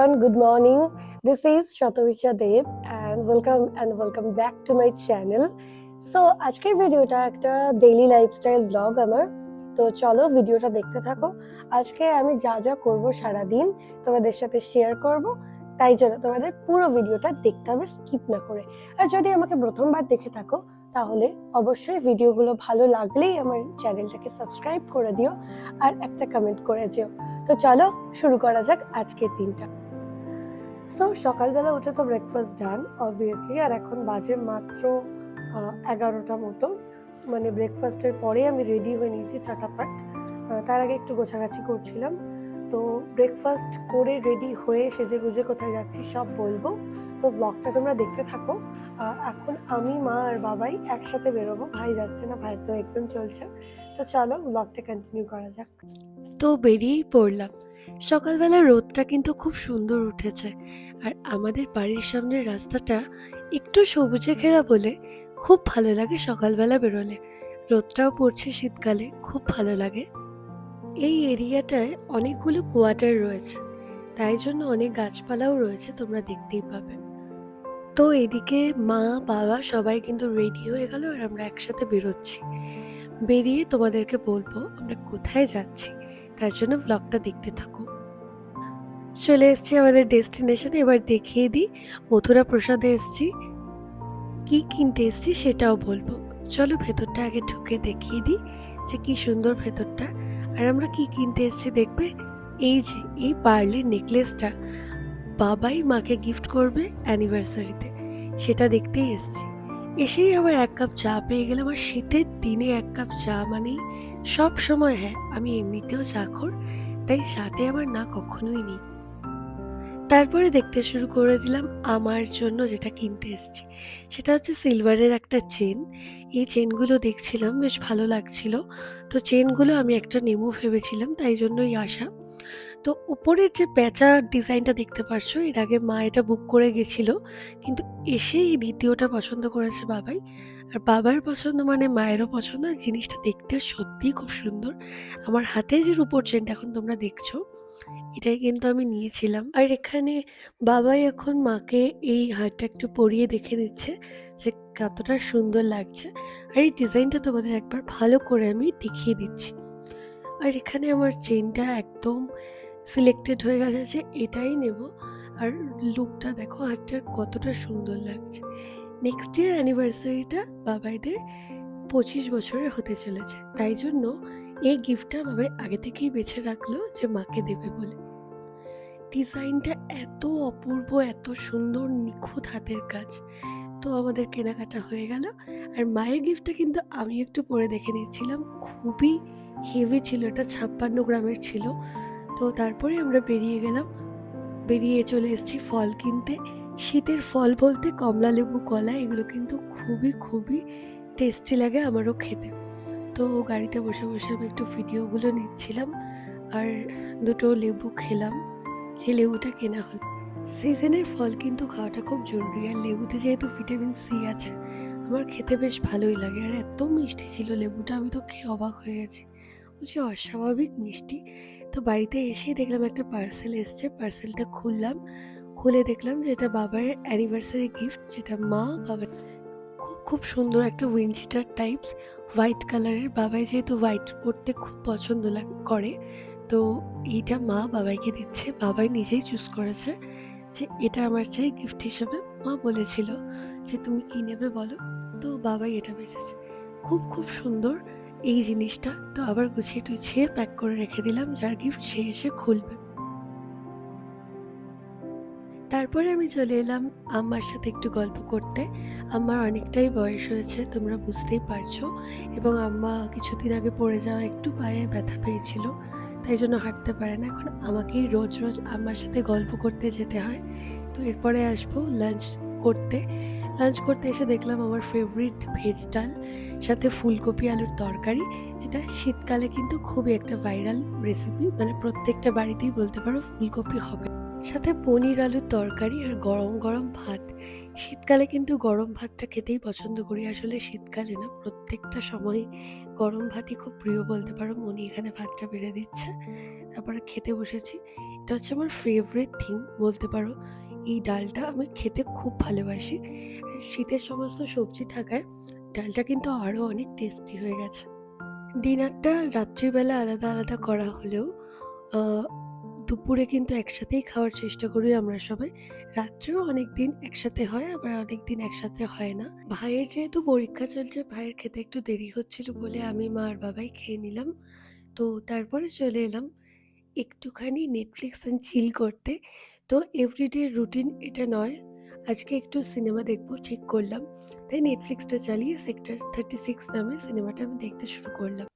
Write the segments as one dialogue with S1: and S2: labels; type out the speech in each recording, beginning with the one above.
S1: everyone, good morning. This is Shatovisha Dev and welcome and welcome back to my channel. So আজকের ভিডিওটা একটা daily lifestyle blog আমার। তো চলো ভিডিওটা দেখতে থাকো। আজকে আমি যা যা করব সারা দিন তোমাদের সাথে শেয়ার করব। তাই জন্য তোমাদের পুরো ভিডিওটা দেখতে হবে স্কিপ না করে। আর যদি আমাকে প্রথমবার দেখে থাকো তাহলে অবশ্যই ভিডিওগুলো ভালো লাগলেই আমার চ্যানেলটাকে সাবস্ক্রাইব করে দিও আর একটা কমেন্ট করে যেও। তো চলো শুরু করা যাক আজকের দিনটা। সো সকালবেলা উঠে তো ব্রেকফাস্ট ডান অবভিয়াসলি আর এখন বাজে মাত্র এগারোটা মতো। মানে ব্রেকফাস্টের পরে আমি রেডি হয়ে নিয়েছি চটাপট। তার আগে একটু গোছাগাছি করছিলাম। তো ব্রেকফাস্ট করে রেডি হয়ে সেজে গুজে কোথায় যাচ্ছি সব বলব। তো ব্লগটা তোমরা দেখতে থাকো। এখন আমি, মা আর বাবাই একসাথে বেরোবো। ভাই যাচ্ছে না, ভাইয়ের তো এক্সাম চলছে। তো চলো ব্লগটা কন্টিনিউ করা যাক।
S2: তো বেরিয়েই পড়লাম। সকালবেলা রোদটা কিন্তু খুব সুন্দর উঠেছে। আর আমাদের বাড়ির সামনের রাস্তাটা একটু সবুজে ঘেরা বলে খুব ভালো লাগে সকালবেলা বেরোলে। রোদটাও পড়ছে শীতকালে, খুব ভালো লাগে। এই এরিয়াটায় অনেকগুলো কোয়ার্টার রয়েছে। তাই জন্য অনেক গাছপালাও রয়েছে, তোমরা দেখতেই পাবে। তো এদিকে মা, বাবা সবাই কিন্তু রেডি হয়ে গেল আর আমরা একসাথে বেরোচ্ছি। বেরিয়ে তোমাদেরকে বলব আমরা কোথায় যাচ্ছি। তার জন্য ব্লগটা দেখতে থাকো চলে এসেছি আমাদের ডেস্টিনেশন এবার দেখিয়ে দিই। মথুরা প্রসাদে এসেছি। কি কিনতে এসেছি সেটাও বলব। চলো ভেতরটা আগে ঢুকে দেখিয়ে দিই যে কি সুন্দর ভেতরটা। আর আমরা কি কিনতে এসেছি দেখবে? এই যে, এই পার্লের নেকলেসটা বাবাই মাকে গিফট করবে অ্যানিভার্সারিতে সেটা দেখতেই এসেছি। এসেই আবার এক কাপ চা পেয়ে গেলাম। আর শীতের দিনে এক কাপ চা মানেই সব সময় হ্যাঁ আমি এমনিতেও চাকর, তাই সাথে আমার না কখনোই নেই। তারপরে দেখতে শুরু করে দিলাম আমার জন্য যেটা কিনতে এসেছি। সেটা হচ্ছে সিলভারের একটা চেন। এই চেনগুলো দেখছিলাম, বেশ ভালো লাগছিল। তো চেনগুলো আমি একটা নেমো ভেবেছিলাম, তাই জন্যই আসা। তো উপরের যে প্যাঁচা ডিজাইনটা দেখতে পারছ, এর আগে মা এটা বুক করে গেছিল, কিন্তু এসে এই দ্বিতীয়টা পছন্দ করেছে বাবাই। আর বাবার পছন্দ মানে মায়েরও পছন্দ জিনিসটা দেখতে সত্যিই খুব সুন্দর। আমার হাতে যে রূপোর চেনটা এখন তোমরা দেখছ, এটাই কিন্তু আমি নিয়েছিলাম। আর এখানে বাবাই এখন মাকে এই হারটা একটু পরিয়ে দেখে দিচ্ছে যে কতটা সুন্দর লাগছে। আর এই ডিজাইনটা তোমাদের একবার ভালো করে আমি দেখিয়ে দিচ্ছি। আর এখানে আমার চেনটা একদম সিলেক্টেড হয়ে গেছে যে এটাই নেব। আর লুকটা দেখো হারটার কতটা সুন্দর লাগছে। নেক্সট ইয়ার অ্যানিভার্সারিটা বাবাইদের পঁচিশ বছরের হতে চলেছে। তাই জন্য এই গিফটটা বাবাই আগে থেকেই বেছে রাখল যে মাকে দেবে বলে। ডিজাইনটা এত অপূর্ব, এত সুন্দর, নিখুঁত হাতের কাজ। তো আমাদের কেনাকাটা হয়ে গেল। আর মায়ের গিফটটা কিন্তু আমি একটু পরে দেখে নিয়েছিলাম খুবই হেভি ছিল, এটা ছাপ্পান্ন গ্রামের ছিল। তো তারপরে আমরা বেরিয়ে গেলাম। বেরিয়ে চলে এসেছি ফল কিনতে। শীতের ফল বলতে কমলা লেবু, কলা, এগুলো কিন্তু খুবই খুবই টেস্টি লাগে আমারও খেতে। তো গাড়িতে বসে বসে আমি একটু ভিডিওগুলো নিচ্ছিলাম আর দুটো লেবু খেলাম। সেই লেবুটা কেনা হলো। সিজনের ফল কিন্তু খাওয়াটা খুব জরুরি আর লেবুতে যেহেতু ভিটামিন সি আছে, আমার খেতে বেশ ভালোই লাগে। আর এত মিষ্টি ছিল লেবুটা, আমি তো খেয়ে অবাক হয়ে গেছি। বলছি অস্বাভাবিক মিষ্টি। তো বাড়িতে এসেই দেখলাম একটা পার্সেল এসছে। পার্সেলটা খুললাম। খুলে দেখলাম যে এটা বাবার অ্যানিভার্সারি গিফট যেটা মা বাবা খুব খুব সুন্দর একটা উইনচিটার টাইপস হোয়াইট কালারের বাবাই যেহেতু হোয়াইট পরতে খুব পছন্দ করে, তো এইটা মা বাবাইকে দিচ্ছে। বাবাই নিজেই চুজ করেছে যে এটা আমার চাই গিফট হিসেবে। মা বলেছিল যে, তুমি কী নেবে বলো? তো বাবাই এটা বেঁচেছে। খুব খুব সুন্দর। এই জিনিসটা তো আবার গুছিয়ে টুছিয়ে প্যাক করে রেখে দিলাম, যার গিফট সে এসে খুলবে। তারপরে আমি চলে এলাম আম্মার সাথে একটু গল্প করতে। আমার অনেকটাই বয়স হয়েছে, তোমরা বুঝতেই পারছ। এবং আম্মা কিছুদিন আগে পড়ে যাওয়া একটু পায়ে ব্যথা পেয়েছিল, তাই জন্য হাঁটতে পারে না। এখন আমাকেই রোজ রোজ আম্মার সাথে গল্প করতে যেতে হয়। তো এরপরে আসব লাঞ্চ করতে লাঞ্চ করতে এসে দেখলাম আমার ফেভারিট ভেজ ডাল, সাথে ফুলকপি আলুর তরকারি, যেটা শীতকালে কিন্তু খুবই একটা ভাইরাল রেসিপি মানে প্রত্যেকটা বাড়িতেই বলতে পারো ফুলকপি হবে। সাথে পনির আলুর তরকারি আর গরম গরম ভাত। শীতকালে কিন্তু গরম ভাতটা খেতেই পছন্দ করি, আসলে শীতকালে না, প্রত্যেকটা সময় গরম ভাতই খুব প্রিয় বলতে পারো, মনি এখানে ভাতটা বেড়ে দিচ্ছে, তারপরে খেতে বসেছি। এটা হচ্ছে আমার ফেভারিট থিং বলতে পারো এই ডালটা আমি খেতে খুব ভালোবাসি। শীতের সমস্ত সবজি থাকায় ডালটা কিন্তু আরও অনেক টেস্টি হয়ে গেছে। ডিনারটা রাত্রিবেলা আলাদা আলাদা করা হলেও দুপুরে কিন্তু একসাথেই খাওয়ার চেষ্টা করি আমরা সবাই। রাত্রেও অনেক দিন একসাথে হয়, আবার অনেক দিন একসাথে হয় না। ভাইয়ের যেহেতু পরীক্ষা চলছে, ভাইয়ের খেতে একটু দেরি হচ্ছিল বলে আমি মা আর বাবাই খেয়ে নিলাম। তো তারপরে চলে এলাম। একটুখানি নেটফ্লিক্স অ্যান্ড চিল করতে। তো এভরিডে রুটিন এটা নয়। আজকে একটু সিনেমা দেখব, ঠিক করলাম। তাই নেটফ্লিক্সটা চালিয়ে সেক্টর থার্টি সিক্স নামে সিনেমাটা আমি দেখতে শুরু করলাম।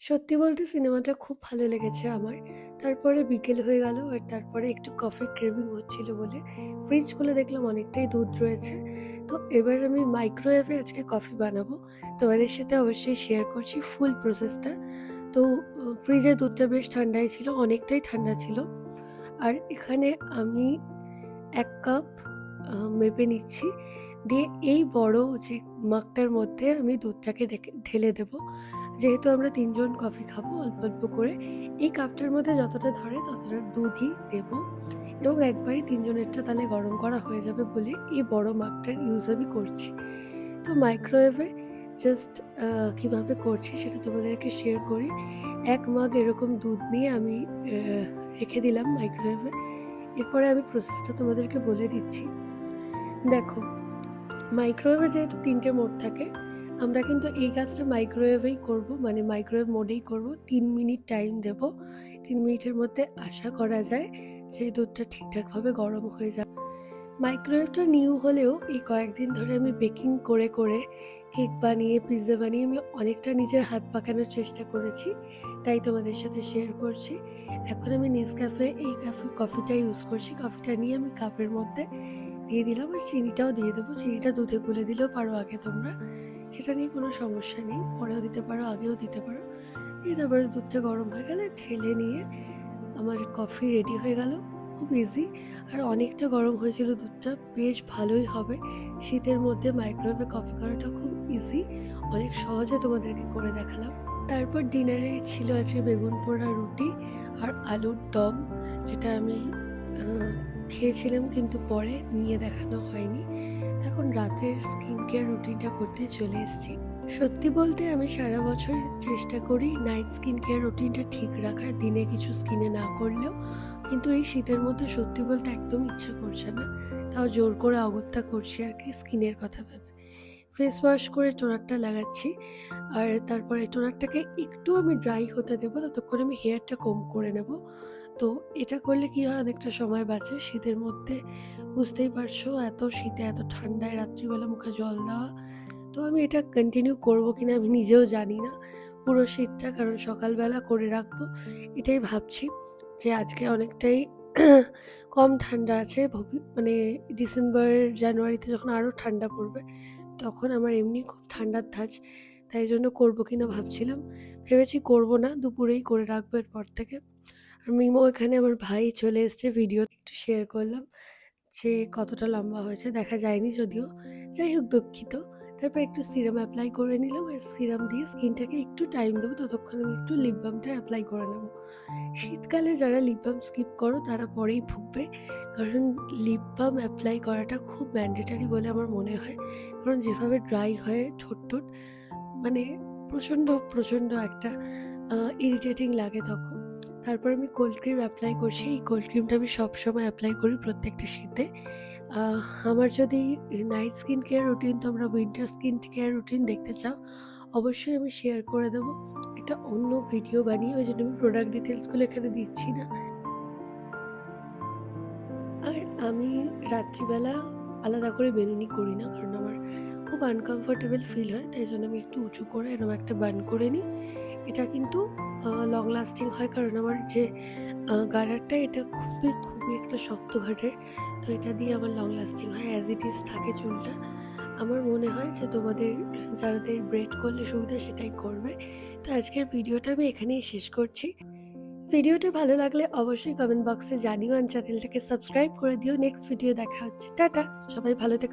S2: সত্যি বলতে সিনেমাটা খুব ভালো লেগেছে আমার। তারপরে বিকেল হয়ে গেল আর তারপরে একটু কফির ক্রেভিং হচ্ছিল বলে ফ্রিজ খুলে দেখলাম অনেকটাই দুধ রয়েছে। তো এবার আমি মাইক্রোওয়েভে আজকে কফি বানাবো। তোমাদের সাথে অবশ্যই শেয়ার করছি ফুল প্রসেসটা তো ফ্রিজে দুধটা বেশ ঠান্ডাই ছিল, অনেকটাই ঠান্ডা ছিল। আর এখানে আমি এক কাপ মেপে নিচ্ছি। দিয়ে এই বড় যে মাগটার মধ্যে আমি দুধটাকে ঢেলে দেব। যেহেতু আমরা তিনজন কফি খাব অল্প অল্প করে, এই কাপটার মধ্যে যতটা ধরে ততটা দুধই দেব। এবং একবারই তিনজনেরটা তাহলে গরম করা হয়ে যাবে বলে এই বড় মাগটার ইউজ আমি করছি। তো মাইক্রোওয়েভে জাস্ট কীভাবে করছি সেটা তোমাদেরকে শেয়ার করি। এক মাগ এরকম দুধ নিয়ে আমি রেখে দিলাম মাইক্রোওয়েভে এরপরে আমি প্রসেসটা তোমাদেরকে বলে দিচ্ছি। দেখো মাইক্রোওয়েভে যেহেতু তিনটে মোড থাকে, আমরা কিন্তু এই কাজটা মাইক্রোওয়েভেই করব মানে মাইক্রোওয়েভ মোডেই করব। তিন মিনিট টাইম দেব। তিন মিনিটের মধ্যে আশা করা যায় যে দুধটা ঠিকঠাকভাবে গরম হয়ে যাবে। মাইক্রোওয়েভটা নিউ হলেও এই কয়েকদিন ধরে আমি বেকিং করে করে কেক বানিয়ে পিৎজা বানিয়ে আমি অনেকটা নিজের হাত পাকানোর চেষ্টা করেছি, তাই তোমাদের সাথে শেয়ার করছি। এখন আমি নেসক্যাফে এই ক্যাফে কফিটা ইউজ করছি। কফিটা নিয়ে আমি কাপের মধ্যে দিয়ে দিলাম আর চিনিটাও দিয়ে দেবো। চিনিটা দুধে গুলে দিলেও পারো আগে তোমরা। সেটা নিয়ে কোনো সমস্যা নেই। পরেও দিতে পারো, আগেও দিতে পারো। দিয়ে তারপরে দুধটা গরম হয়ে গেলে ঢেলে নিয়ে আমার কফি রেডি হয়ে গেল। খুব ইজি আর অনেকটা গরম হয়েছিল দুধটা, বেশ ভালোই হবে। শীতের মধ্যে মাইক্রোওয়েভে কফি করাটা খুব ইজি অনেক সহজে তোমাদেরকে করে দেখালাম। তারপর ডিনারে ছিল আছে বেগুন পোড়া রুটি আর আলুর দম, যেটা আমি খেয়েছিলাম কিন্তু পরে নিয়ে দেখানো হয়নি। এখন রাতের স্কিন কেয়ার রুটিনটা করতে চলে এসেছি। সত্যি বলতে আমি সারা বছর চেষ্টা করি নাইট স্কিন কেয়ার রুটিনটা ঠিক রাখার, দিনে কিছু স্কিনে না করলেও। কিন্তু এই শীতের মধ্যে সত্যি বলতে একদম ইচ্ছা করছে না। তাও জোর করে অগত্যা করছি আর কি স্কিনের কথা ভেবে। ফেস ওয়াশ করে টোনারটা লাগাচ্ছি আর তারপরে টোনারটাকে একটু আমি ড্রাই হতে দেবো, ততক্ষণ আমি হেয়ারটা কম করে নেব। তো এটা করলে কি হয়, অনেকটা সময় বাঁচে। শীতের মধ্যে বুঝতেই পারছ, এত শীতে এত ঠান্ডায় রাত্রিবেলা মুখে জল দেওয়া। তো আমি এটা কন্টিনিউ করব কিনা আমি নিজেও জানি না। পুরো শীতটা কারণ সকালবেলা করে রাখব, এটাই ভাবছি। যে আজকে অনেকটাই কম ঠান্ডা আছে। মানে ডিসেম্বর, জানুয়ারিতে যখন আরও ঠান্ডা পড়বে, তখন আমার এমনি খুব ঠান্ডার ধাঁচ। তাই জন্য করব কিনা ভাবছিলাম। ভেবেছি করব না, দুপুরেই করে রাখব এরপর থেকে। আর মিমো এখানে আমার ভাই চলে এসছে ভিডিও একটু শেয়ার করলাম যে কতটা লম্বা হয়েছে, দেখা যায়নি যদিও। যাই হোক দুঃখিত। তারপর একটু সিরাম অ্যাপ্লাই করে নিলাম আর সিরাম দিয়ে স্কিনটাকে একটু টাইম দেবো। ততক্ষণ আমি একটু লিপ বামটা অ্যাপ্লাই করে নেব। শীতকালে যারা লিপ বাম স্কিপ করো, তারা পরেই ভুগবে। কারণ লিপ বাম অ্যাপ্লাই করাটা খুব ম্যান্ডেটারি বলে আমার মনে হয়। কারণ যেভাবে ড্রাই হয় ঠোঁট টোট মানে প্রচণ্ড প্রচণ্ড একটা ইরিটেটিং লাগে তখন। তারপর আমি কোল্ড ক্রিম অ্যাপ্লাই করছি। এই কোল্ড ক্রিমটা আমি সবসময় অ্যাপ্লাই করি প্রত্যেকটা শীতে। আমার যদি নাইট স্কিন কেয়ার রুটিন তোমরা উইন্টার স্কিন কেয়ার রুটিন দেখতে চাও, অবশ্যই আমি শেয়ার করে দেবো। একটা অন্য ভিডিও বানিয়ে, ওই জন্য আমি প্রোডাক্ট ডিটেলসগুলো এখানে দিচ্ছি না। আর আমি রাত্রিবেলা আলাদা করে বেনুনি করি না, কারণ আমার খুব আনকমফোর্টেবল ফিল হয়, তাই জন্য আমি একটু উঁচু করে এরকম একটা বার্ন করে নিই এটা কিন্তু লং লাস্টিং হয়। কারণ আমার যে গার্ডারটা এটা খুবই খুবই একটা শক্ত ঘাটের। তো এটা দিয়ে আমার লং লাস্টিং হয় অ্যাজ ইট ইজ থাকে চুলটা। আমার মনে হয় যে, তোমাদের যাদের ব্রেড করলে সুবিধা সেটাই করবে। তো আজকের ভিডিওটা আমি এখানেই শেষ করছি। ভিডিওটা ভালো লাগলে অবশ্যই কমেন্ট বক্সে জানিও আর চ্যানেলটাকে সাবস্ক্রাইব করে দিও। নেক্সট ভিডিও দেখা হচ্ছে। টাটা! সবাই ভালো থেকো।